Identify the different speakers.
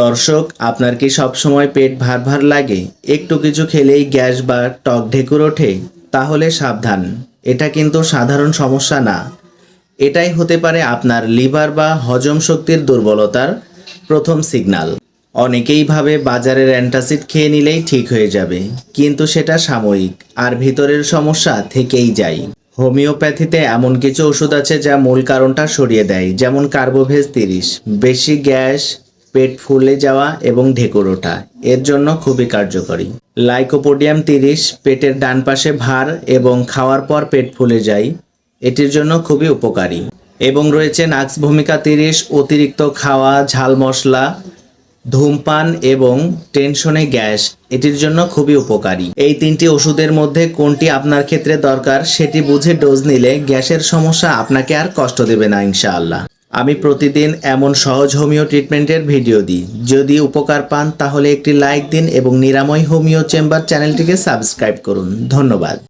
Speaker 1: দর্শক, আপনার কি সবসময় পেট ভার ভার লাগে? একটু কিছু খেলেই গ্যাস বা টক ঢেকুর ওঠে, তাহলে সাবধান। এটা কিন্তু সাধারণ সমস্যা না। এটাই হতে পারে আপনার লিভার বা হজম শক্তির দুর্বলতার প্রথম সিগন্যাল অনেকেই ভাবে বাজারের অ্যান্টাসিড খেয়ে নিলেই ঠিক হয়ে যাবে, কিন্তু সেটা সাময়িক, আর ভিতরের সমস্যা থেকেই যায়। হোমিওপ্যাথিতে এমন কিছু ওষুধ আছে যা মূল কারণটা সরিয়ে দেয়, যেমন কার্বোভেজ তিরিশ। বেশি গ্যাস পেট ফুলে যাওয়া এবং ঢেকুর ওঠা। এর জন্য খুবই কার্যকরী। লাইকোপোডিয়াম তিরিশ, পেটের ডান পাশে ভার এবং খাওয়ার পর পেট ফুলে যায়, এটির জন্য খুবই উপকারী। এবং রয়েছে নাক্স ভূমিকা তিরিশ, অতিরিক্ত খাওয়া, ঝাল মশলা, ধূমপান এবং টেনশনে গ্যাস, এটির জন্য খুবই উপকারী। এই তিনটি ওষুধের মধ্যে কোনটি আপনার ক্ষেত্রে দরকার, সেটি বুঝে ডোজ নিলে গ্যাসের সমস্যা আপনাকে আর কষ্ট দেবে না, ইনশাআল্লাহ। আমি প্রতিদিন এমন সহজ হোমিও ট্রিটমেন্টের ভিডিও দিই। যদি উপকার পান, তাহলে একটি লাইক দিন এবং নিরাময় হোমিও চেম্বার চ্যানেলটিকে সাবস্ক্রাইব করুন। ধন্যবাদ।